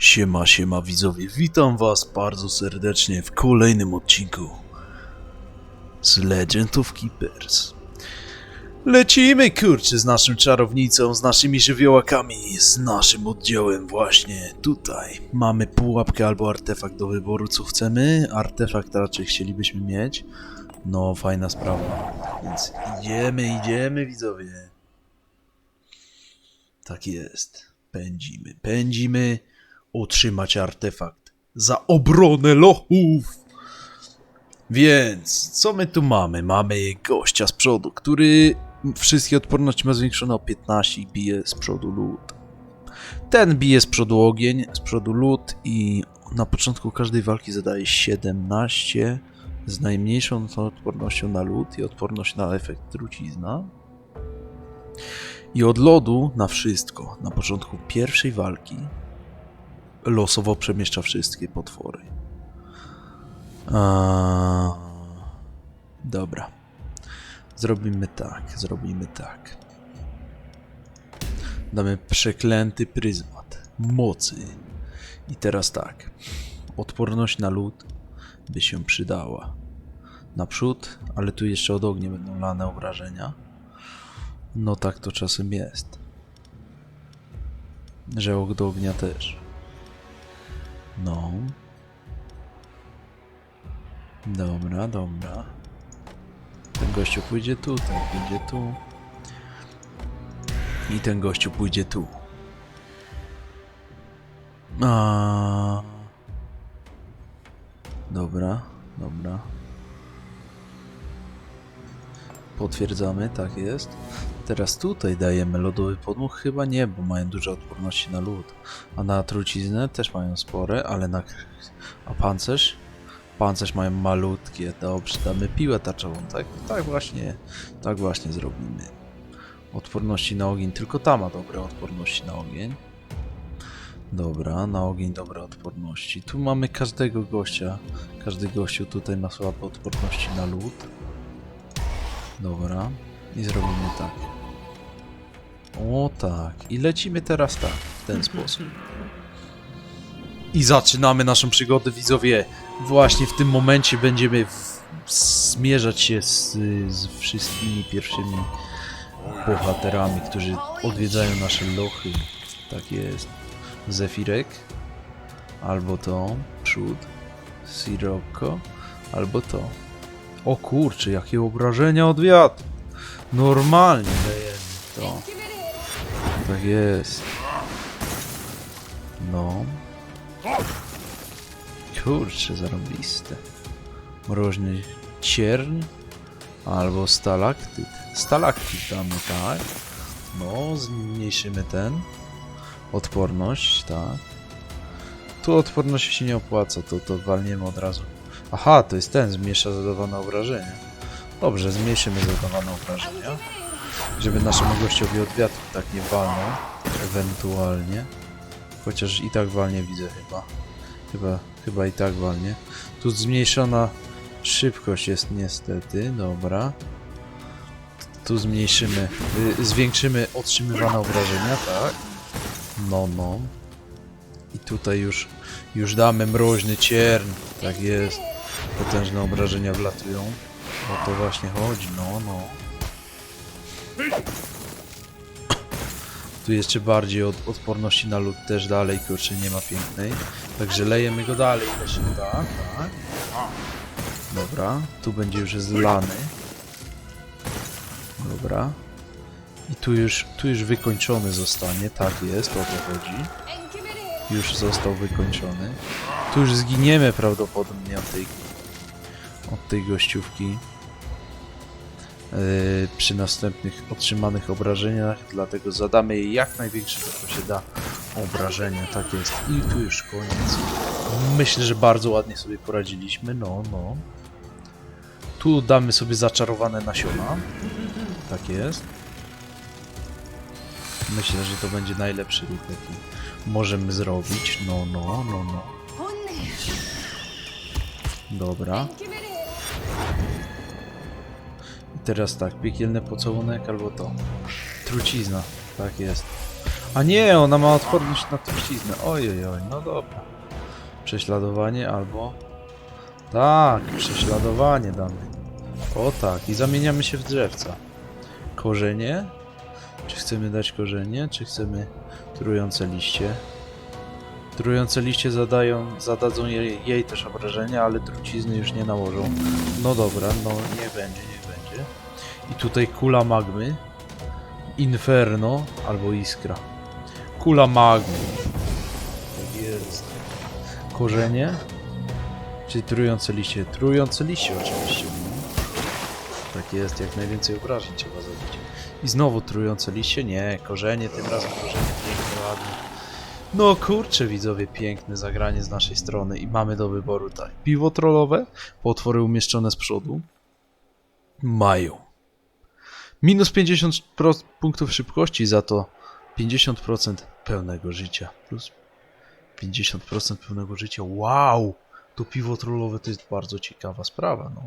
Siema, siema widzowie, witam was bardzo serdecznie w kolejnym odcinku z Legend of Keepers. Lecimy kurczę z naszym czarownicą, z naszymi żywiołakami, z naszym oddziałem właśnie tutaj. Mamy pułapkę albo artefakt do wyboru, co chcemy. Artefakt raczej chcielibyśmy mieć. No, fajna sprawa. Więc idziemy, idziemy widzowie. Tak jest. Pędzimy, pędzimy. Utrzymać artefakt za obronę lochów. Więc, co my tu mamy? Mamy gościa z przodu, który wszystkie odporności ma zwiększone o 15 i bije z przodu lód. Ten bije z przodu ogień, z przodu lód i na początku każdej walki zadaje 17 z najmniejszą odpornością na lód i odporność na efekt trucizna. I od lodu na wszystko. Na początku pierwszej walki losowo przemieszcza wszystkie potwory. A... Dobra. Zrobimy tak, zrobimy tak. Damy przeklęty pryzmat mocy. I teraz tak. Odporność na lód by się przydała. Naprzód, ale tu jeszcze od ognia będą lane obrażenia. No tak to czasem jest. Że od ognia też. No. Dobra, dobra. Ten gościu pójdzie tu, ten pójdzie tu. I ten gościu pójdzie tu. A. Dobra, dobra. Potwierdzamy, tak jest. Teraz tutaj dajemy lodowy podmuch? Chyba nie, bo mają duże odporności na lód. A na truciznę też mają spore, ale na... A pancerz? Pancerz mają malutkie. Dobrze, damy piłę tarczową, tak? Tak właśnie, tak właśnie zrobimy. Odporności na ogień, tylko ta ma dobre odporności na ogień. Dobra, na ogień dobre odporności. Tu mamy każdego gościa. Każdy gościu tutaj ma słabe odporności na lód. Dobra. I zrobimy tak. O tak. I lecimy teraz tak, w ten sposób. I zaczynamy naszą przygodę, widzowie. Właśnie w tym momencie będziemy w, zmierzać się z, z wszystkimi pierwszymi bohaterami, którzy odwiedzają nasze lochy. Tak jest. Zefirek. Albo to. Przód. Sirocco. Albo to. O kurczę, jakie obrażenia od wiatru. Normalnie dajemy to. Tak jest. No. Kurczę, zarobiste. Mroźny cierń albo stalaktyt. Stalaktyt damy, tak? No, zmniejszymy ten. Odporność, tak. Tu odporność się nie opłaca, to, to walniemy od razu. Aha, to jest ten, zmniejsza zadawane obrażenia. Dobrze, zmniejszymy zadawane obrażenia. Żeby naszemu gościowi od wiatru tak nie walnął. Ewentualnie. Chociaż i tak walnie widzę chyba. Chyba, chyba i tak walnie. Tu zmniejszona szybkość jest niestety, dobra. Tu zmniejszymy, y, zwiększymy otrzymywane obrażenia, tak. No, no. I tutaj już, już damy mroźny cierń, tak jest. Potężne obrażenia wlatują. O to właśnie chodzi, no, no. Tu jeszcze bardziej od odporności na lód też dalej, kurczę, nie ma pięknej. Także lejemy go dalej, się da, tak. Dobra, tu będzie już zlany. Dobra. I tu już, tu już wykończony zostanie, tak jest, o to chodzi. Już został wykończony. Tu już zginiemy prawdopodobnie od tej, od tej gościówki. Yy, przy następnych otrzymanych obrażeniach, dlatego zadamy jej jak największe, tylko się da obrażenia, tak jest. I tu już koniec. Myślę, że bardzo ładnie sobie poradziliśmy, no, no. Tu damy sobie zaczarowane nasiona. Tak jest. Myślę, że to będzie najlepszy ruch, jaki możemy zrobić. No, no, no, no. Dobra. Teraz tak, piekielny pocałunek albo to. Trucizna, tak jest. A nie, ona ma odporność na truciznę. Ojej, oj, no dobra. Prześladowanie albo... Tak, prześladowanie damy. O tak, i zamieniamy się w drzewca. Korzenie? Czy chcemy dać korzenie, czy chcemy trujące liście? Trujące liście zadają, zadadzą jej, jej też obrażenia, ale trucizny już nie nałożą. No dobra, no niech będzie. I tutaj kula magmy, inferno albo iskra. Kula magmy. Tak jest. Korzenie, czyli trujące liście. Trujące liście oczywiście. Tak jest, jak najwięcej obrażeń trzeba zabić. I znowu trujące liście? Nie, korzenie, tym razem korzenie pięknie, ładnie. No kurczę widzowie, piękne zagranie z naszej strony i mamy do wyboru tak. Piwo trollowe, potwory umieszczone z przodu. Mają. Minus 50 pro- punktów szybkości, za to 50% pełnego życia. Plus 50% pełnego życia. Wow! To piwo trollowe to jest bardzo ciekawa sprawa, no.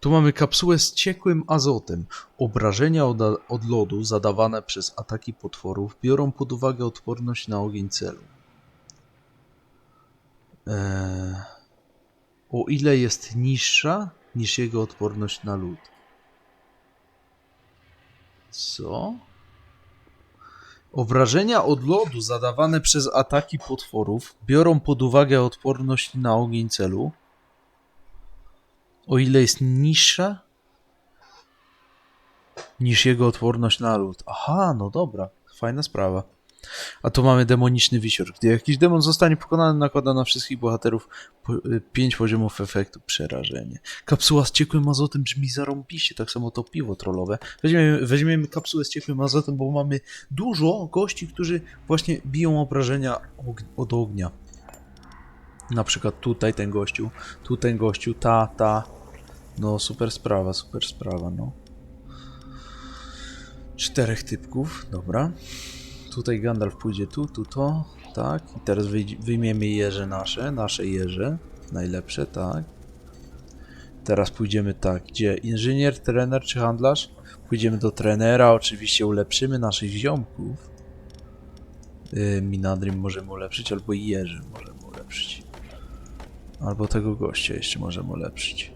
Tu mamy kapsułę z ciekłym azotem. Obrażenia od, od lodu zadawane przez ataki potworów biorą pod uwagę odporność na ogień celu. Eee, o ile jest niższa niż jego odporność na lód. Co? Obrażenia od lodu zadawane przez ataki potworów biorą pod uwagę odporność na ogień celu. O ile jest niższa niż jego odporność na lód. Aha, no dobra, fajna sprawa. A tu mamy demoniczny wisior. Gdy jakiś demon zostanie pokonany, nakłada na wszystkich bohaterów 5 poziomów efektu przerażenie. Kapsuła z ciekłym azotem brzmi zarąbiście, tak samo to piwo trollowe. Weźmiemy, weźmiemy kapsułę z ciekłym azotem, bo mamy dużo gości, którzy właśnie biją obrażenia od ognia. Na przykład tutaj ten gościu, tu ten gościu, ta, ta. No super sprawa, super sprawa, no. Czterech typków, dobra. Tutaj Gandalf pójdzie tu, tu, to, tak. I teraz wyjmiemy jeże nasze, nasze jeże. Najlepsze, tak. Teraz pójdziemy tak, gdzie inżynier, trener czy handlarz? Pójdziemy do trenera, oczywiście ulepszymy naszych ziomków. Yy, Minadrim możemy ulepszyć, albo jeży możemy ulepszyć. Albo tego gościa jeszcze możemy ulepszyć.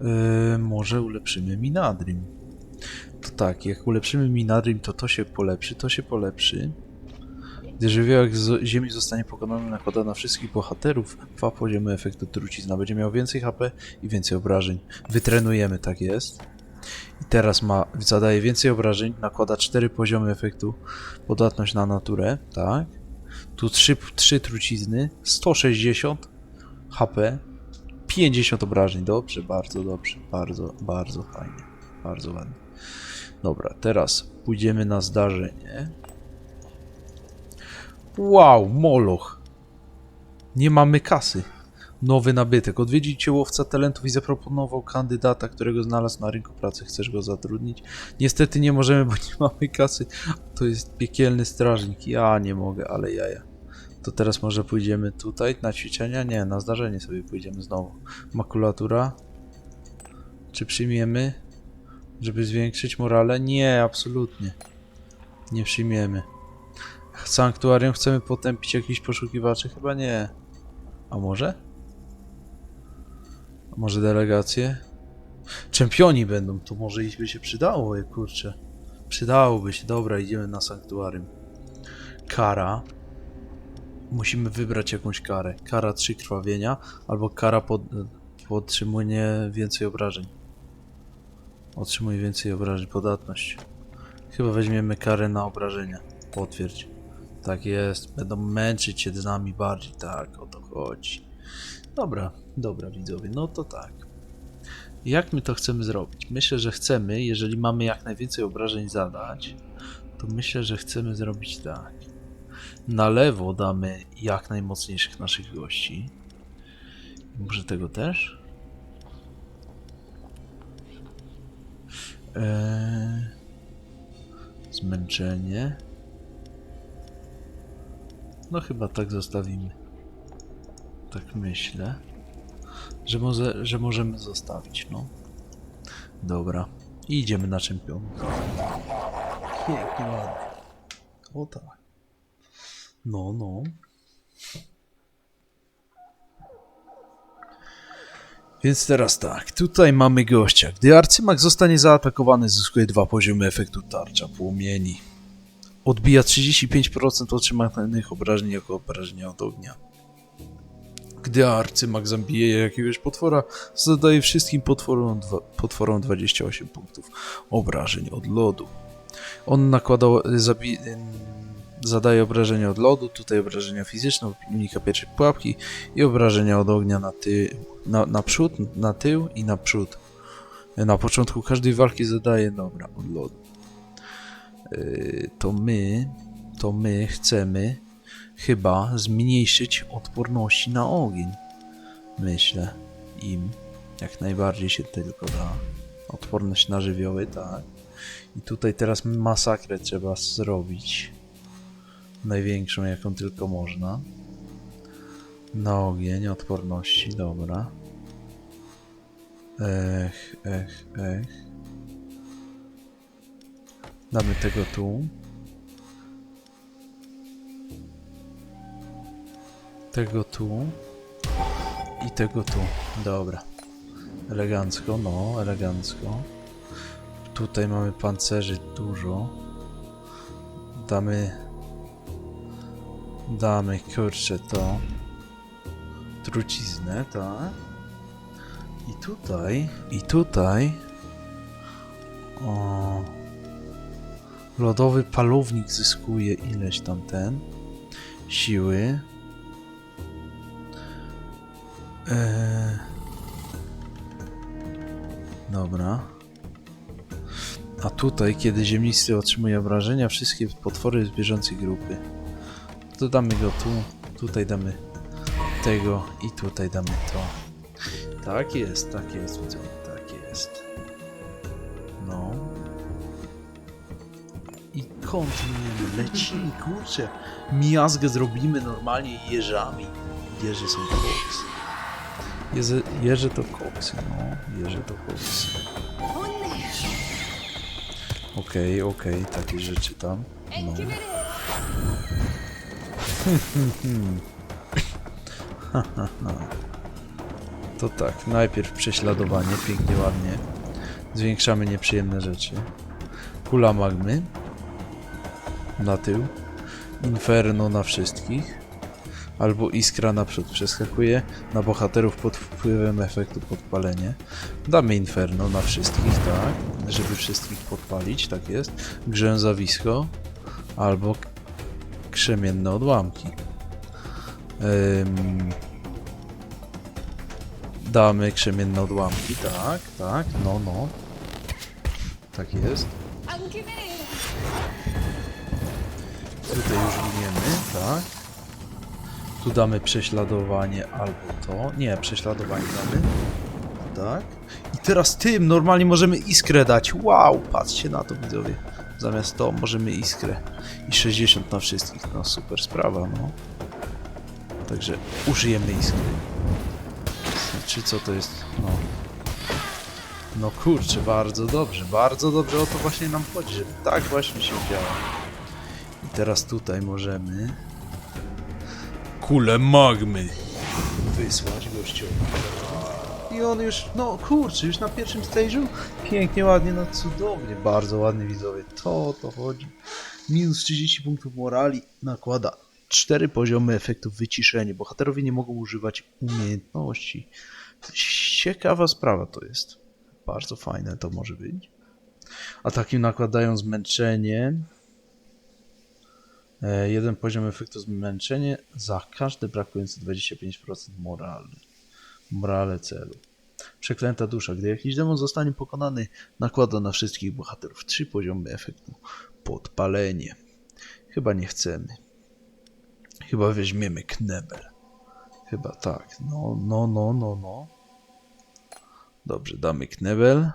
Yy, może ulepszymy Minadrim. To tak, jak ulepszymy Minadrim, to to się polepszy, to się polepszy. Gdy żywiołek z ziemi zostanie pokonany, nakłada na wszystkich bohaterów dwa poziomy efektu trucizna. Będzie miał więcej HP i więcej obrażeń. Wytrenujemy, tak jest. I teraz ma, zadaje więcej obrażeń, nakłada 4 poziomy efektu, podatność na naturę, tak. Tu 3, 3 trucizny, 160 HP, 50 obrażeń. Dobrze, bardzo dobrze, bardzo, bardzo fajnie, bardzo ładnie. Dobra, teraz pójdziemy na zdarzenie. Wow, Moloch. Nie mamy kasy. Nowy nabytek. Odwiedzić łowca talentów i zaproponował kandydata, którego znalazł na rynku pracy. Chcesz go zatrudnić? Niestety nie możemy, bo nie mamy kasy. To jest piekielny strażnik. Ja nie mogę, ale jaja. To teraz może pójdziemy tutaj na ćwiczenia? Nie, na zdarzenie sobie pójdziemy znowu. Makulatura. Czy przyjmiemy? Żeby zwiększyć morale? Nie, absolutnie. Nie przyjmiemy. Sanktuarium chcemy potępić jakichś poszukiwaczy? Chyba nie. A może? A może delegacje? Czempioni będą, to może ich by się przydało, ej, kurczę. Przydałoby się, dobra, idziemy na sanktuarium. Kara. Musimy wybrać jakąś karę. Kara 3 krwawienia, albo kara pod, podtrzymuje więcej obrażeń. Otrzymuje więcej obrażeń, podatność. Chyba weźmiemy karę na obrażenia. Potwierdź. Tak jest, będą męczyć się z nami bardziej, tak, o to chodzi. Dobra, dobra widzowie, no to tak. Jak my to chcemy zrobić? Myślę, że chcemy, jeżeli mamy jak najwięcej obrażeń zadać, to myślę, że chcemy zrobić tak. Na lewo damy jak najmocniejszych naszych gości. Może tego też? Eee, zmęczenie. No chyba tak zostawimy. Tak myślę. Że, może, że możemy zostawić, no. Dobra. I idziemy na czempiona. Pięknie, ładnie. O tak. No, no. Więc teraz tak, tutaj mamy gościa. Gdy arcymak zostanie zaatakowany, zyskuje dwa poziomy efektu tarcza płomieni. Odbija 35% otrzymanych obrażeń jako obrażenia od ognia. Gdy arcymak zabije jakiegoś potwora, zadaje wszystkim potworom, potworom 28 punktów obrażeń od lodu. On nakłada, zabi, zadaje obrażenia od lodu, tutaj obrażenia fizyczne, unika pierwszej pułapki i obrażenia od ognia na, ty, na, na przód, na tył i na przód. Na początku każdej walki zadaje, dobra, od lodu. Yy, to my, to my chcemy chyba zmniejszyć odporności na ogień. Myślę im jak najbardziej się tylko da. Odporność na żywioły, tak. I tutaj teraz masakrę trzeba zrobić. Największą jaką tylko można. Na ogień odporności, dobra. Ech, ech, ech. Damy tego tu. Tego tu. I tego tu. Dobra. Elegancko, no, elegancko. Tutaj mamy pancerzy dużo. Damy... Damy, kurczę, to... Truciznę, tak? I tutaj, i tutaj... O... Lodowy palownik zyskuje ileś tam ten... Siły. Eee... Dobra. A tutaj, kiedy ziemnisty otrzymuje obrażenia, wszystkie potwory z bieżącej grupy. To damy go tu, tutaj damy tego i tutaj damy to. Tak jest, tak jest, widzowie, tak jest. No. I kontynuujemy, lecimy, kurczę. Miazgę zrobimy normalnie jeżami. Jeże są koksy. Jeże, jeże to koksy, no. Jeże to koksy. Okej, okej, takie rzeczy tam. No. To tak, najpierw prześladowanie, pięknie, ładnie. Zwiększamy nieprzyjemne rzeczy. Kula magmy. Na tył. Inferno na wszystkich. Albo iskra naprzód przeskakuje na bohaterów pod wpływem efektu podpalenie. Damy inferno na wszystkich, tak, żeby wszystkich podpalić, tak jest. Grzęzawisko albo krzemienne odłamki. Ym, damy krzemienne odłamki, tak, tak, no, no. Tak jest. Tutaj już giniemy, tak. Tu damy prześladowanie albo to. Nie, prześladowanie damy. Tak. I teraz tym normalnie możemy iskrę dać. Wow, patrzcie na to widzowie. Zamiast to możemy iskrę. I 60 na wszystkich. No super sprawa, no. Także użyjemy iskry. Czy co to jest? No. No kurczę, bardzo dobrze, bardzo dobrze o to właśnie nam chodzi, żeby tak właśnie się działo. I teraz tutaj możemy kulę magmy wysłać gościowi. I on już, no kurczę, już na pierwszym stage'u pięknie, ładnie, no cudownie, bardzo ładny widzowie, to o to chodzi. Minus 30 punktów morali nakłada 4 poziomy efektów wyciszenia. Bohaterowie nie mogą używać umiejętności. Ciekawa sprawa to jest. Bardzo fajne to może być. Ataki nakładają zmęczenie. E, Jeden poziom efektu zmęczenie za każde brakujące 25% morale. Morale celu. Przeklęta dusza. Gdy jakiś demon zostanie pokonany, nakłada na wszystkich bohaterów 3 poziomy efektu podpalenie. Chyba nie chcemy. Chyba weźmiemy knebel. Chyba tak. No, no, no, no, no. Dobrze, damy knebel.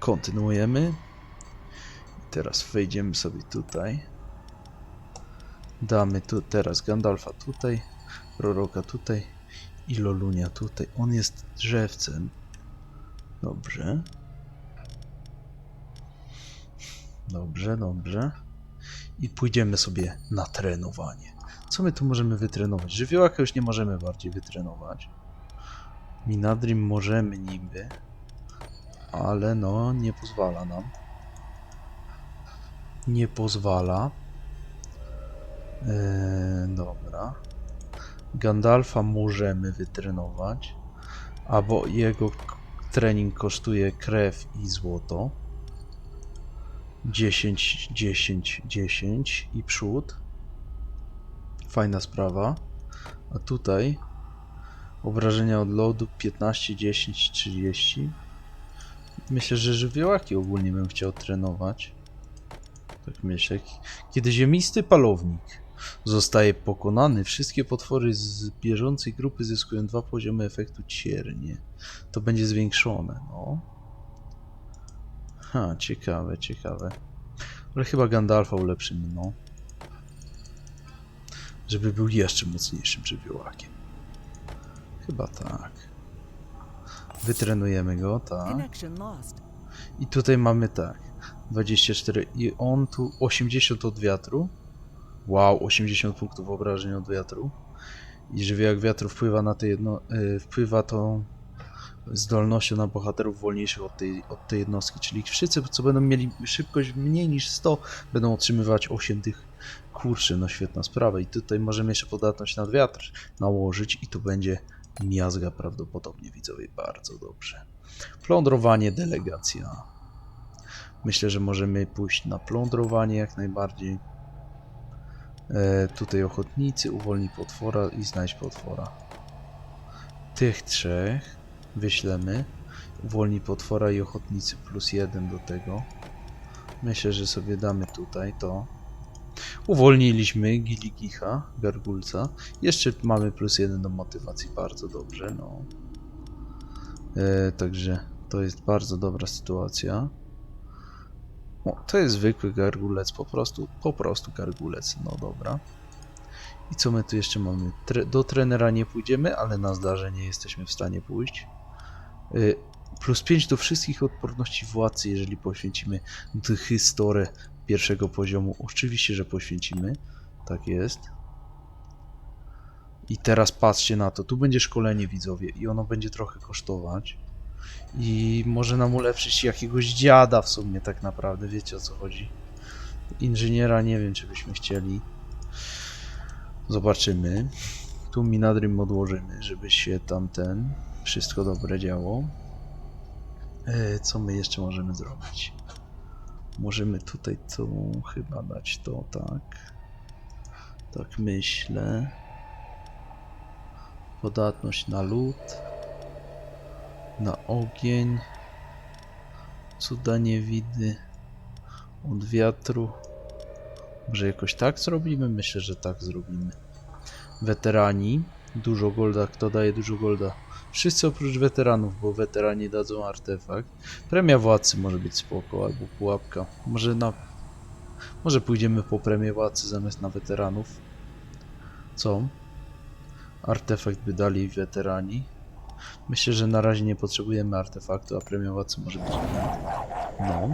Kontynuujemy. I teraz wejdziemy sobie tutaj. Damy tu teraz Gandalfa tutaj, Proroka tutaj i Lolunia tutaj. On jest drzewcem. Dobrze. Dobrze, dobrze. I pójdziemy sobie na trenowanie. Co my tu możemy wytrenować? Żywiołaka już nie możemy bardziej wytrenować. Minadrim możemy niby, ale no nie pozwala nam. Nie pozwala. Eee, dobra. Gandalfa możemy wytrenować, albo jego trening kosztuje krew i złoto. 10, 10, 10 i przód. Fajna sprawa. A tutaj obrażenia od lodu 15, 10, 30. Myślę, że żywiołaki ogólnie bym chciał trenować. Tak myślę. Kiedy ziemisty palownik zostaje pokonany, wszystkie potwory z bieżącej grupy zyskują dwa poziomy efektu ciernie. To będzie zwiększone, no. Ha, ciekawe, ciekawe. Ale chyba Gandalfa ulepszymy, no. Żeby był jeszcze mocniejszym żywiołakiem. Chyba tak. Wytrenujemy go, tak. I tutaj mamy tak. 24 i on tu 80 od wiatru. Wow, 80 punktów obrażeń od wiatru. I żywiołak wiatru wpływa na te jedno, y, wpływa tą zdolnością na bohaterów wolniejszych od tej, od tej jednostki, czyli wszyscy, co będą mieli szybkość mniej niż 100, będą otrzymywać 8 tych kurczy, no świetna sprawa. I tutaj możemy jeszcze podatność na wiatr nałożyć i to będzie miazga prawdopodobnie, widzowie, bardzo dobrze. Plądrowanie, delegacja. Myślę, że możemy pójść na plądrowanie jak najbardziej. E, tutaj ochotnicy, uwolnij potwora i znajdź potwora. Tych trzech wyślemy. Uwolnij potwora i ochotnicy plus jeden do tego. Myślę, że sobie damy tutaj to. Uwolniliśmy Giligicha, Gargulca. Jeszcze mamy plus jeden do motywacji, bardzo dobrze, no. E, także to jest bardzo dobra sytuacja. O, to jest zwykły gargulec, po prostu, po prostu gargulec, no dobra. I co my tu jeszcze mamy? Tre do trenera nie pójdziemy, ale na zdarzenie jesteśmy w stanie pójść. Y, plus 5 do wszystkich odporności władcy, jeżeli poświęcimy historę pierwszego poziomu. Oczywiście, że poświęcimy. Tak jest. I teraz patrzcie na to. Tu będzie szkolenie widzowie i ono będzie trochę kosztować. I może nam ulepszyć jakiegoś dziada w sumie tak naprawdę. Wiecie o co chodzi. Inżyniera nie wiem, czy byśmy chcieli. Zobaczymy. Tu Minadrim odłożymy, żeby się tamten wszystko dobre działo. E, co my jeszcze możemy zrobić? Możemy tutaj to chyba dać to, tak. Tak myślę. Podatność na lód. Na ogień. Cuda niewidy. Od wiatru. Może jakoś tak zrobimy? Myślę, że tak zrobimy. Weterani. Dużo golda. Kto daje dużo golda? Wszyscy oprócz weteranów, bo weterani dadzą artefakt. Premia władcy może być spoko, albo pułapka. Może na... Może pójdziemy po premię władcy zamiast na weteranów. Co? Artefakt by dali weterani. Myślę, że na razie nie potrzebujemy artefaktu, a premia władcy może być No.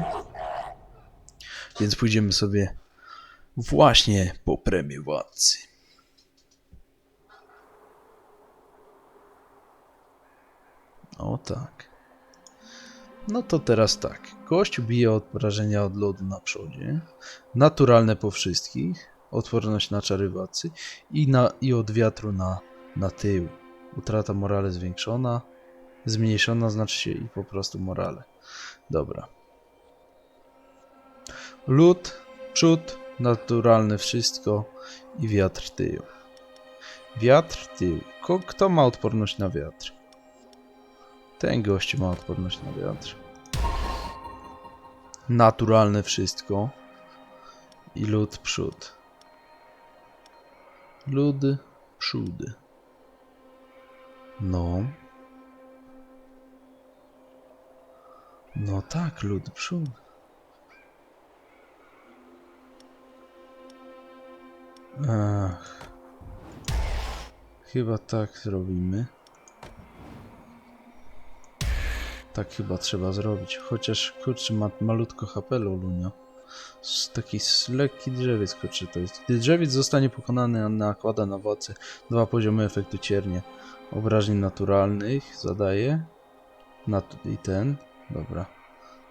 Więc pójdziemy sobie właśnie po premię. O tak. No to teraz tak. Gość bije obrażenia od lodu na przodzie. Naturalne po wszystkich. Odporność na czary władcy. I, na, i od wiatru na, na tył. Utrata morale zwiększona. Zmniejszona znaczy się i po prostu morale. Dobra. Lód, przód, naturalne wszystko i wiatr tył. Wiatr tył. Kto ma odporność na wiatr? Ten gość ma odporność na wiatr. Naturalne wszystko. I lód przód. Lód przód. No. No tak, lód przód. Ach. Chyba tak zrobimy. Tak chyba trzeba zrobić. Chociaż kurczę ma malutko HP Lulunia. Taki lekki drzewiec, jest. Gdy drzewiec zostanie pokonany, nakłada na władcę dwa poziomy efektu ciernie. Obrażeń naturalnych zadaje. Nat I ten. Dobra.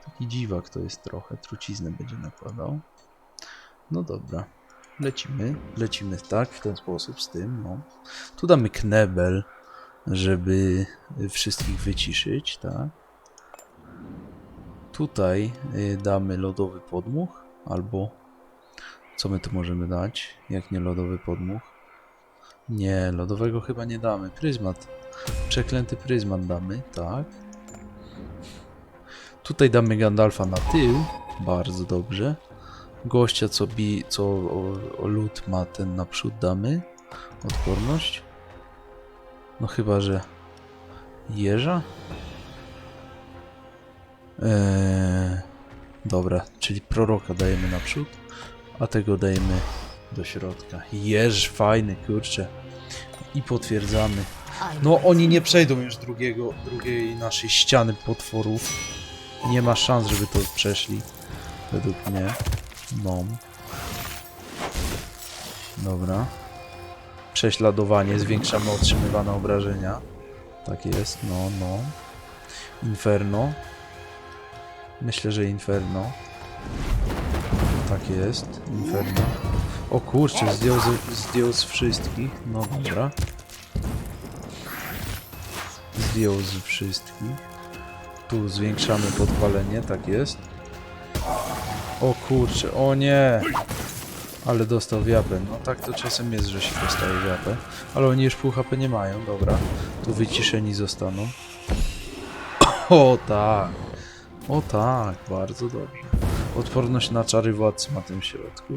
Taki dziwak to jest trochę. Truciznę będzie nakładał. No dobra. Lecimy. Lecimy tak, w ten sposób z tym. No. Tu damy knebel, żeby wszystkich wyciszyć, tak. Tutaj y, damy lodowy podmuch, albo co my tu możemy dać, jak nie lodowy podmuch? Nie, lodowego chyba nie damy. Pryzmat. Przeklęty pryzmat damy, tak. Tutaj damy Gandalfa na tył, bardzo dobrze. Gościa, co bi, co o, o lód ma, ten naprzód damy. Odporność. No chyba, że jeża? Eee, dobra, czyli proroka dajemy naprzód, a tego dajemy do środka. Jeż, fajny, kurczę. I potwierdzamy. No oni nie przejdą już drugiego, drugiej naszej ściany potworów. Nie ma szans, żeby to przeszli. Według mnie. No. Dobra. Prześladowanie, zwiększamy otrzymywane obrażenia. Tak jest, no, no. Inferno. Myślę, że Inferno. Tak jest, Inferno. O kurczę, zdjął z, zdjął z wszystkich. No dobra. Zdjął z wszystkich. Tu zwiększamy podpalenie, tak jest. O kurczę, o nie! Ale dostał wiapę. No tak to czasem jest, że się dostaje wiapę. Ale oni już pół HP nie mają, dobra. Tu wyciszeni zostaną. O tak! O tak, bardzo dobrze. Odporność na czary władcy ma tym środku.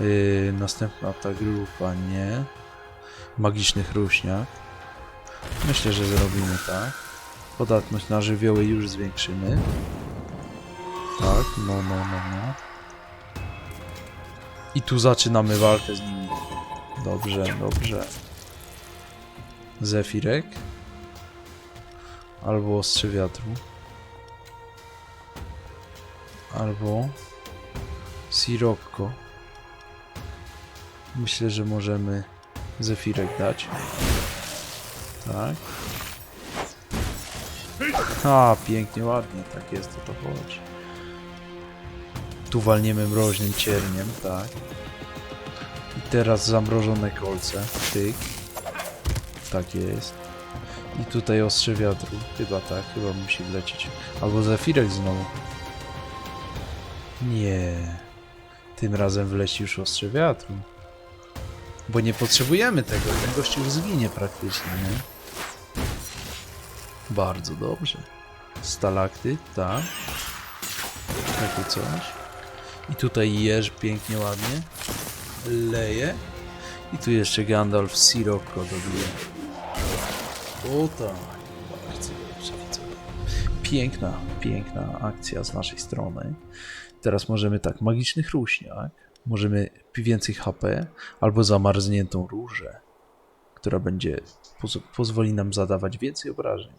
Yy, następna ta grupa, nie. Magicznych ruśniak. Myślę, że zrobimy tak. Podatność na żywioły już zwiększymy. Tak, no, no, no, no. I tu zaczynamy walkę z nimi. Dobrze, dobrze. Zefirek. Albo ostrze wiatru. Albo Sirocco. Myślę, że możemy Zefirek dać. Tak. A, pięknie, ładnie, tak jest, o to chodzi. Tu walniemy mroźnym cierniem, tak. I teraz zamrożone kolce, tyk. Tak jest. I tutaj ostrze wiatru, chyba tak, chyba musi wlecieć. Albo zefirek znowu. Nie. Tym razem wleci już ostrze wiatru. Bo nie potrzebujemy tego, ten gościu zginie praktycznie, nie? Bardzo dobrze. Stalakty, tak. Takie coś. I tutaj jeż pięknie, ładnie. Leje. I tu jeszcze Gandalf Sirocco dobije. O tak. Bardzo dobrze. Piękna, piękna akcja z naszej strony. Teraz możemy tak, magicznych ruśniak. Możemy więcej HP albo zamarzniętą różę, która będzie poz pozwoli nam zadawać więcej obrażeń.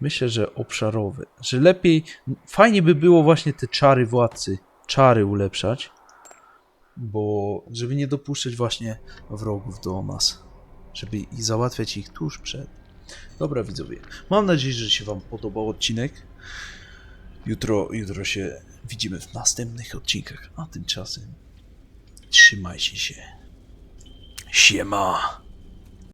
Myślę, że obszarowy, że lepiej, fajnie by było właśnie te czary władcy, czary ulepszać, bo żeby nie dopuszczać właśnie wrogów do nas, żeby i załatwiać ich tuż przed. Dobra widzowie, mam nadzieję, że się wam podobał odcinek. Jutro, jutro się widzimy w następnych odcinkach, a tymczasem trzymajcie się. Siema.